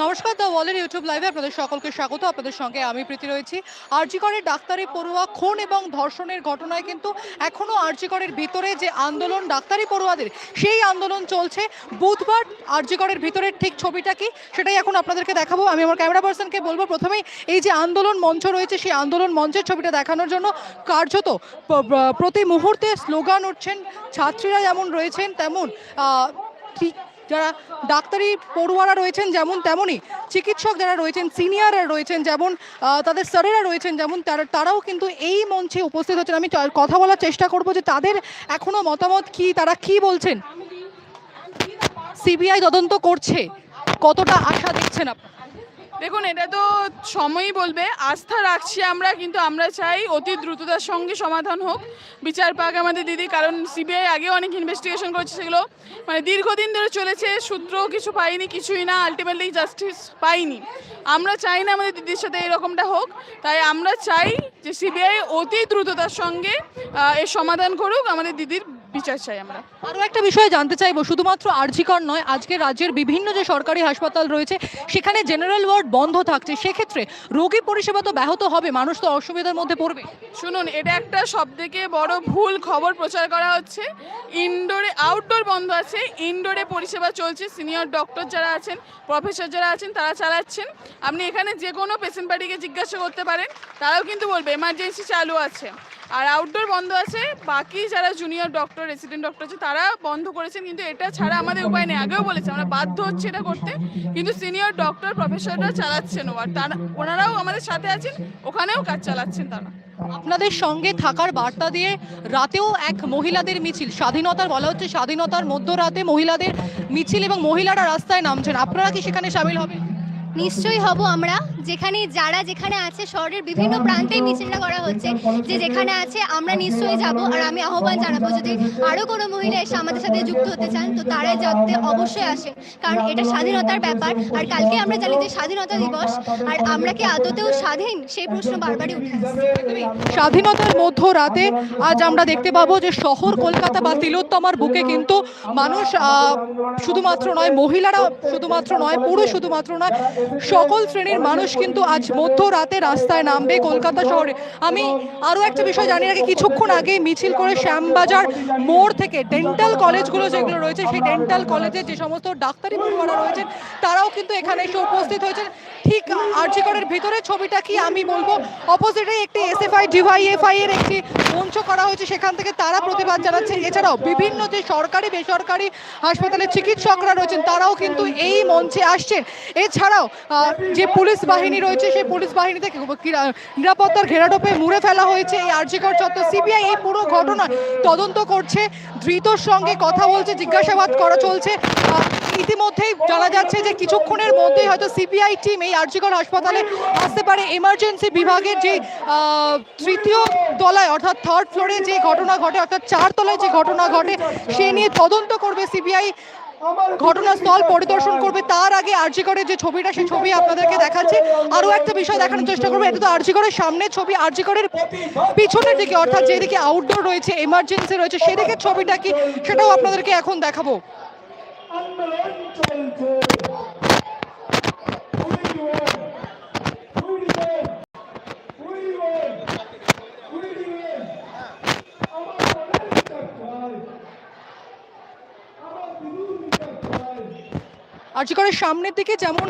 নমস্কার, দ্য ওয়ালের ইউটিউব লাইভে আপনাদের সকলকে স্বাগত। আপনাদের সঙ্গে আমি প্রীতি রয়েছি। আরজিকরের ডাক্তারি পড়ুয়া, খুন এবং ধর্ষণের ঘটনায় কিন্তু এখনও আরজিকরের ভিতরে যে আন্দোলন, ডাক্তারি পড়ুয়াদের, সেই আন্দোলন চলছে। বুধবার আরজিকরের ভিতরের ঠিক ছবিটা কি, সেটাই এখন আপনাদেরকে দেখাবো। আমি আমার ক্যামেরা পার্সনকে বলব, প্রথমেই এই যে আন্দোলন মঞ্চ রয়েছে, সেই আন্দোলন মঞ্চের ছবিটা দেখানোর জন্য কার্যত প্রতি মুহূর্তে স্লোগান উঠছেন, ছাত্রীরা যেমন রয়েছেন, তেমন ঠিক যারা ডাক্তারি পড়ুয়ারা রয়েছেন যেমন তেমনই চিকিৎসক যারা রয়েছেন, সিনিয়ররা রয়েছেন যেমন তাদের স্যারেরা রয়েছেন যেমন, তারা, তারাও কিন্তু এই মঞ্চে উপস্থিত হচ্ছেন। আমি কথা বলার চেষ্টা করব যে তাদের এখনও মতামত কি, তারা কি বলছেন? সিবিআই তদন্ত করছে। কতটা আশা দেখছেন আপনারা? দেখুন, এটা তো সময়ই বলবে। আস্থা রাখছি আমরা, কিন্তু আমরা চাই অতি দ্রুততার সঙ্গে সমাধান হোক। বিচার পাক আমাদের দিদি, কারণ সিবিআই আগে অনেক ইনভেস্টিগেশন করছে সেগুলো। মানে দীর্ঘদিন ধরে চলেছে, সূত্র কিছু পাইনি কিছুই না আলটিমেটলি জাস্টিস পাইনি আমরা চাই না আমাদের দিদির সাথে এরকমটা হোক। তাই আমরা চাই যে সিবিআই অতি দ্রুততার সঙ্গে এর সমাধান করুক, আমাদের দিদির বিচার চাই আমরা। আরও একটা বিষয় জানতে চাইব শুধুমাত্র আরজিকর নয় আজকে রাজ্যের বিভিন্ন যে সরকারি হাসপাতাল রয়েছে সেখানে জেনারেল ওয়ার্ড বন্ধ থাকছে। সেক্ষেত্রে রোগী পরিষেবা তো ব্যাহত হবে মানুষ তো অসুবিধার মধ্যে পড়বে। শুনুন এটা একটা সব থেকে বড় ভুল খবর প্রচার করা হচ্ছে। ইনডোরে আউটডোর বন্ধ আছে ইনডোরে পরিষেবা চলছে। সিনিয়র ডক্টর যারা আছেন প্রফেসর যারা আছেন তারা চালাচ্ছেন। আপনি এখানে যে কোনো পেশেন্ট পার্টিকে জিজ্ঞাসা করতে পারেন তারাও কিন্তু বলবে এমার্জেন্সি চালু আছে। আর আউটডোর বন্ধ আছে বাকি যারা জুনিয়র ডক্টর রেসিডেন্ট ডক্টর আছে তারা বন্ধ করেছেন কিন্তু এটা ছাড়া আমাদের উপায় নেই। আগেও বলেছে আমরা বাধ্য হচ্ছে এটা করতে কিন্তু সিনিয়র ডক্টর প্রফেসররা চালাচ্ছেন আর তারা ওনারাও আমাদের সাথে আছেন ওখানেও কাজ চালাচ্ছেন তারা। আপনাদের সঙ্গে থাকার বার্তা দিয়ে রাতেও এক মহিলাদের মিছিল স্বাধীনতার বলা হচ্ছে স্বাধীনতার মধ্যরাতে মহিলাদের মিছিল এবং মহিলারা রাস্তায় নামছেন। আপনারা কি সেখানে সামিল হবেন? নিশ্চয়ই হব আমরা। যেখানে যারা যেখানে আছে, শহরের বিভিন্ন প্রান্তে মিছিলটা করা হচ্ছে যে যেখানে আছে আমরা নিশ্চয়ই যাব আর আমি আহ্বান জানাব যদি আরও কোনো মহিলা এসে আমাদের সাথে যুক্ত হতে চান, তো তারা যাতে অবশ্যই আসেন। কারণ এটা স্বাধীনতার ব্যাপার আর কালকে আমরা জানি যে স্বাধীনতা দিবস আর আমরা কি আদতেও স্বাধীন? সেই প্রশ্ন বারবারই উঠে স্বাধীনতার মধ্য রাতে আজ আমরা দেখতে পাবো যে শহর কলকাতা বা তিলোত্তমার বুকে কিন্তু মানুষ শুধুমাত্র নয়, মহিলারা শুধুমাত্র নয়, পুরুষ শুধুমাত্র নয়, সকল শ্রেণির মানুষ কিন্তু আজ মধ্যরাতে রাস্তায় নামবে কলকাতা শহরে। আমি আরও একটা বিষয় জানি রাখি, কিছুক্ষণ আগে মিছিল করে শ্যামবাজার মোড় থেকে ডেন্টাল কলেজগুলো যেগুলো রয়েছে, সেই ডেন্টাল কলেজে যে সমস্ত ডাক্তারি পড়ুয়ারা রয়েছেন, তারাও কিন্তু এখানে এসে উপস্থিত হয়েছেন। ঠিক আর্যিকরের ভিতরে ছবিটা কি আমি বলব? অপোজিটে একটি এস এসএফআই ডিওয়াইএফআই এর একটি মঞ্চ করা হয়েছে, সেখান থেকে তারা প্রতিবাদ জানাচ্ছে। এছাড়াও বিভিন্ন যে সরকারি, বেসরকারি হাসপাতালের চিকিৎসকরা রয়েছেন, তারাও কিন্তু এই মঞ্চে আসছেন। এছাড়াও যে পুলিশ বাহিনী রয়েছে, সেই পুলিশ বাহিনীতে নিরাপত্তার ঘেরাটোপে মুড়ে ফেলা হয়েছে। এই আরজিকর চত্বর সিবিআই এই পুরো ঘটনা তদন্ত করছে। ধৃতর সঙ্গে কথা বলছে, জিজ্ঞাসাবাদ করা চলছে। ইতিমধ্যেই জানা যাচ্ছে যে কিছুক্ষণের মধ্যেই হয়তো সিবিআই টিম এই আরজিকর হাসপাতালে আসতে পারে। এমার্জেন্সি বিভাগের যে তৃতীয় তলায় অর্থাৎ থার্ড ফ্লোরে যে ঘটনা ঘটে, অর্থাৎ চার তলায় যে ঘটনা ঘটে, সে নিয়ে তদন্ত করবে সিবিআই ঘটনাস্থল পরিদর্শন করবে। তার আগে আরজিকরের যে ছবিটা সেই ছবি আপনাদেরকে দেখাচ্ছি। আরও একটা বিষয় দেখানোর চেষ্টা করব। এটা তো আরজিকরের সামনের ছবি। আরজিকরের পিছনের দিকে, অর্থাৎ যেদিকে আউটডোর রয়েছে এমার্জেন্সি রয়েছে সেদিকে ছবিটা কি, সেটাও আপনাদেরকে এখন দেখাবো। আন্দোলন চলছে উড়িয়ে উড়িয়ে উড়িয়ে উড়িয়ে আমার মনের বিচার চাই আমার বিরুদ্ধ বিচার চাই আরজিকরের সামনের দিকে যেমন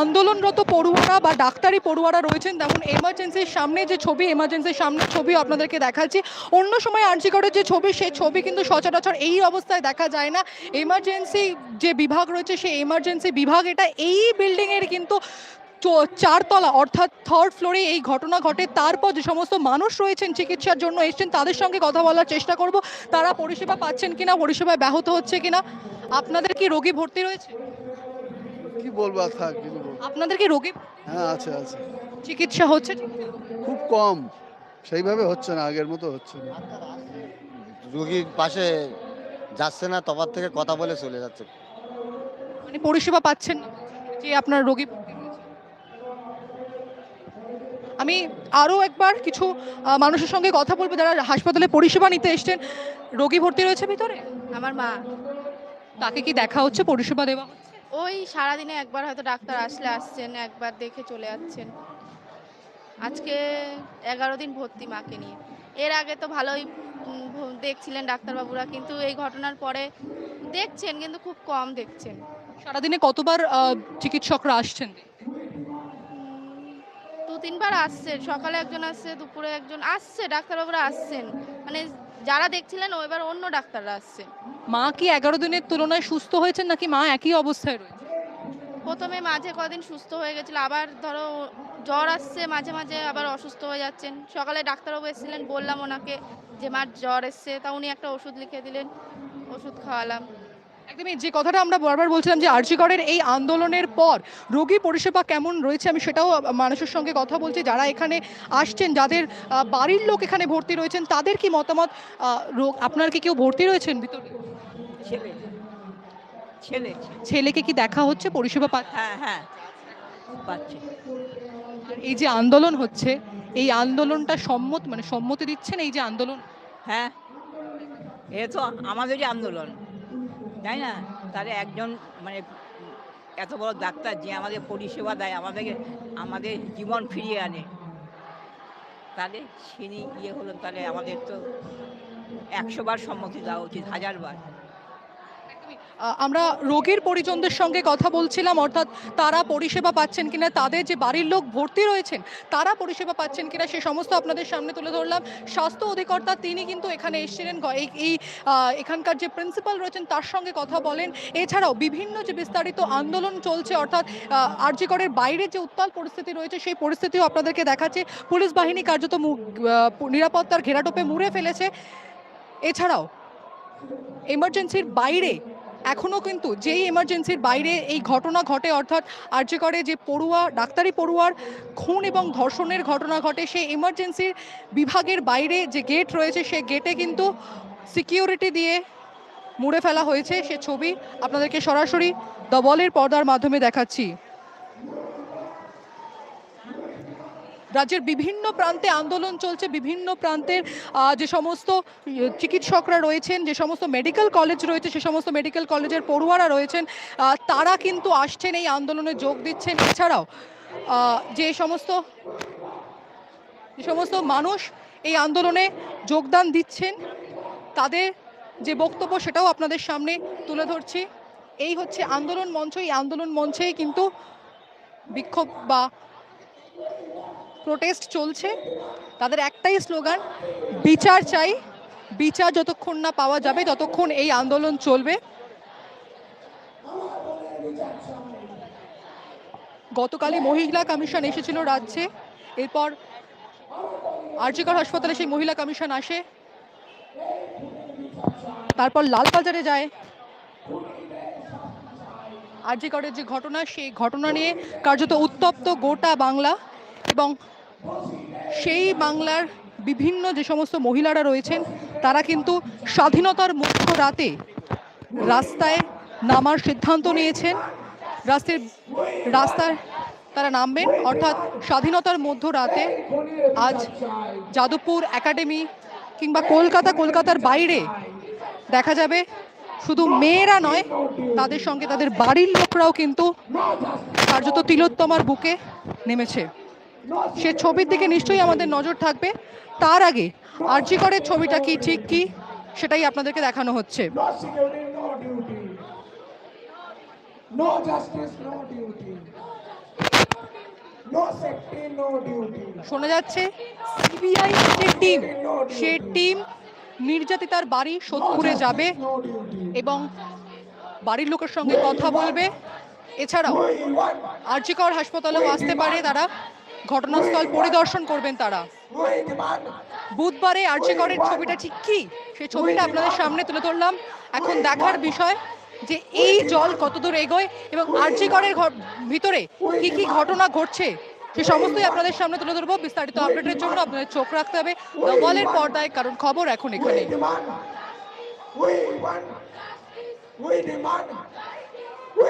আন্দোলনরত পড়ুয়ারা বা ডাক্তারি পড়ুয়ারা রয়েছেন, তেমন এমার্জেন্সির সামনে যে ছবি এমার্জেন্সির সামনে ছবি আপনাদেরকে দেখাচ্ছি। অন্য সময় আরজিকরের যে ছবি সেই ছবি কিন্তু সচরাচর এই অবস্থায় দেখা যায় না। এমার্জেন্সি যে বিভাগ রয়েছে, সেই এমার্জেন্সি বিভাগ, এটা এই বিল্ডিংয়ের কিন্তু চারতলা, অর্থাৎ থার্ড ফ্লোরে এই ঘটনা ঘটে। তারপর যে সমস্ত মানুষ রয়েছেন চিকিৎসার জন্য এসেছেন, তাদের সঙ্গে কথা বলার চেষ্টা করব। তারা পরিষেবা পাচ্ছেন কিনা, পরিষেবায় ব্যাহত হচ্ছে কিনা, আপনাদের কি রোগী ভর্তি রয়েছে? কি বলব আর থাক কিছু বলব আপনাদের কি রোগী হ্যাঁ আছে আছে। চিকিৎসা হচ্ছে খুব কম সেইভাবে হচ্ছে না আগের মতো হচ্ছে না। রুগীর পাশে যাচ্ছে না তফাৎ থেকে কথা বলে চলে যাচ্ছে। মানে পরিষেবা পাচ্ছেন না যে আপনার রোগী আমি আরও একবার কিছু মানুষের সঙ্গে কথা বলব যারা হাসপাতালে পরিষেবা নিতে এসছেন। রোগী ভর্তি রয়েছে ভিতরে? আমার মা। তাকে কি দেখা হচ্ছে পরিষেবা দেওয়া হচ্ছে? ওই সারাদিনে একবার হয়তো ডাক্তার আসলে আসছেন একবার দেখে চলে যাচ্ছেন। আজকে এগারো দিন ভর্তি মাকে নিয়ে। এর আগে তো ভালোই দেখছিলেন ডাক্তারবাবুরা কিন্তু এই ঘটনার পরে দেখছেন কিন্তু খুব কম দেখছেন। সারাদিনে কতবার চিকিৎসকরা আসছেন? দু তিনবার আসছে সকালে একজন আসছে দুপুরে একজন আসছে ডাক্তারবাবুরা আসছেন। মানে যারা দেখছিলেন ও এবার অন্য ডাক্তাররা আসছে। মা কি এগারো দিনের তুলনায় সুস্থ হয়েছেন নাকি মা একই অবস্থায় রয়েছে? প্রথমে মাঝে কদিন সুস্থ হয়ে গেছিল আবার ধরো জ্বর আসছে মাঝে মাঝে আবার অসুস্থ হয়ে যাচ্ছেন। সকালে ডাক্তারবাবু এসেছিলেন বললাম ওনাকে যে মার জ্বর এসছে। তা উনি একটা ওষুধ লিখে দিলেন ওষুধ খাওয়ালাম। একদমই যে কথাটা আমরা বারবার বলছিলাম যে আরজিকরের এই আন্দোলনের পর রোগী পরিষেবা কেমন রয়েছে আমি সেটাও মানুষের সঙ্গে কথা বলছি। যারা এখানে আসছেন যাদের বাড়ির লোক এখানে ভর্তি রয়েছেন তাদের কি মতামত? রোগ আপনার কি কেউ ভর্তি রয়েছেন ভিতরে? ছেলে। ছেলে। ছেলেকে কি দেখা হচ্ছে? পরিষেবা পা হ্যাঁ হ্যাঁ। পাচ্ছে। এই যে আন্দোলন হচ্ছে এই আন্দোলনটা সম্মত মানে সম্মতি দিচ্ছেন এই যে আন্দোলন? হ্যাঁ। এ তো আমাদেরই আন্দোলন। তাই না? তাহলে একজন মানে এত বড় ডাক্তার যে আমাদের পরিষেবা দেয় আমাদেরকে আমাদের জীবন ফিরিয়ে আনে। তাহলে তিনি ইয়ে হলো তাহলে আমাদের তো একশোবার সম্মতি দেওয়া উচিত হাজার বার। আহ, আমরা রোগীর পরিজনদের সঙ্গে কথা বলছিলাম, অর্থাৎ তারা পরিষেবা পাচ্ছেন কিনা, তাদের যে বাড়ির লোক ভর্তি রয়েছেন, তারা পরিষেবা পাচ্ছেন কিনা সে সমস্ত আপনাদের সামনে তুলে ধরলাম। স্বাস্থ্য অধিকর্তা তিনি কিন্তু এখানে এসেছিলেন এই এখানকার যে প্রিন্সিপাল রয়েছেন তার সঙ্গে কথা বলেন। এছাড়াও বিভিন্ন যে বিস্তারিত আন্দোলন চলছে, অর্থাৎ আরজিকরের বাইরে যে উত্তাল পরিস্থিতি রয়েছে, সেই পরিস্থিতিও আপনাদেরকে দেখাচ্ছে। পুলিশ বাহিনী কার্যত নিরাপত্তার ঘেরাটোপে মুড়ে ফেলেছে। এছাড়াও এমার্জেন্সির বাইরে এখনও কিন্তু যেই এমার্জেন্সির বাইরে এই ঘটনা ঘটে, অর্থাৎ আর্যকরে যে পড়ুয়া, ডাক্তারি পড়ুয়ার খুন এবং ধর্ষণের ঘটনা ঘটে, সেই এমার্জেন্সির বিভাগের বাইরে যে গেট রয়েছে সে গেটে কিন্তু সিকিউরিটি দিয়ে মুড়ে ফেলা হয়েছে। সে ছবি আপনাদেরকে সরাসরি দবলের পর্দার মাধ্যমে দেখাচ্ছি। রাজ্যের বিভিন্ন প্রান্তে আন্দোলন চলছে, বিভিন্ন প্রান্তের যে সমস্ত চিকিৎসকরা রয়েছেন, যে সমস্ত মেডিকেল কলেজ রয়েছে, সে সমস্ত মেডিকেল কলেজের পড়ুয়ারা রয়েছেন তারা কিন্তু আসছেন, এই আন্দোলনে যোগ দিচ্ছেন। এছাড়াও যে সমস্ত যে সমস্ত মানুষ এই আন্দোলনে যোগদান দিচ্ছেন, তাদের যে বক্তব্য সেটাও আপনাদের সামনে তুলে ধরছি। এই হচ্ছে আন্দোলন মঞ্চ, এই আন্দোলন মঞ্চেই কিন্তু বিক্ষোভ বা প্রোটেস্ট চলছে। তাদের একটাই স্লোগান বিচার চাই, বিচার যতক্ষণ না পাওয়া যাবে, ততক্ষণ এই আন্দোলন চলবে। গতকালই মহিলা কমিশন এসেছিল রাজ্যে। এরপর আরজিকর হাসপাতালে সেই মহিলা কমিশন আসে। তারপর লালবাজারে যায়। আরজিকরের যে ঘটনা, সেই ঘটনা নিয়ে কার্যত উত্তপ্ত গোটা বাংলা এবং সেই বাংলার বিভিন্ন যে সমস্ত মহিলারা রয়েছেন, তারা কিন্তু স্বাধীনতার মুখ্য রাতে রাস্তায় নামার সিদ্ধান্ত নিয়েছেন। রাস্তার রাস্তায় তারা নামবেন। অর্থাৎ স্বাধীনতার মধ্য রাতে আজ যাদবপুর একাডেমি কিংবা কলকাতা, কলকাতার বাইরে দেখা যাবে শুধু মেয়েরা নয়, তাদের সঙ্গে তাদের বাড়ির লোকরাও কিন্তু কার্যত তিলোত্তমার বুকে নেমেছে। সে ছবির দিকে নিশ্চয়ই আমাদের নজর থাকবে। তার আগে আর্যিকরের ছবিটা কি, ঠিক কি, সেটাই আপনাদেরকে দেখানো হচ্ছে. শোনা যাচ্ছে সিবিআই যে টিম সে টিম নির্যাতিতার বাড়ি সোদপুরে যাবে এবং বাড়ির লোকের সঙ্গে কথা বলবে। এছাড়াও আর্যিকর হাসপাতালেও আসতে পারে তারা। ঘটনাস্থল পরিদর্শন করবেন তারা। বুধবারে আর্যিকরের ছবিটা ঠিক কি? সেই ছবিটা আপনাদের সামনে তুলে ধরলাম। এখন দেখার বিষয় যে এই জল কতদূর এগোয় এবং আর্যিকরের ভিতরে কি কি ঘটনা ঘটছে সে সমস্তই আপনাদের সামনে তুলে ধরবো। বিস্তারিত আপডেটের জন্য আপনাদের চোখ রাখতে হবে দ্য ওয়ালের পর্দায় কারণ খবর এখন এখানে। We we demand, we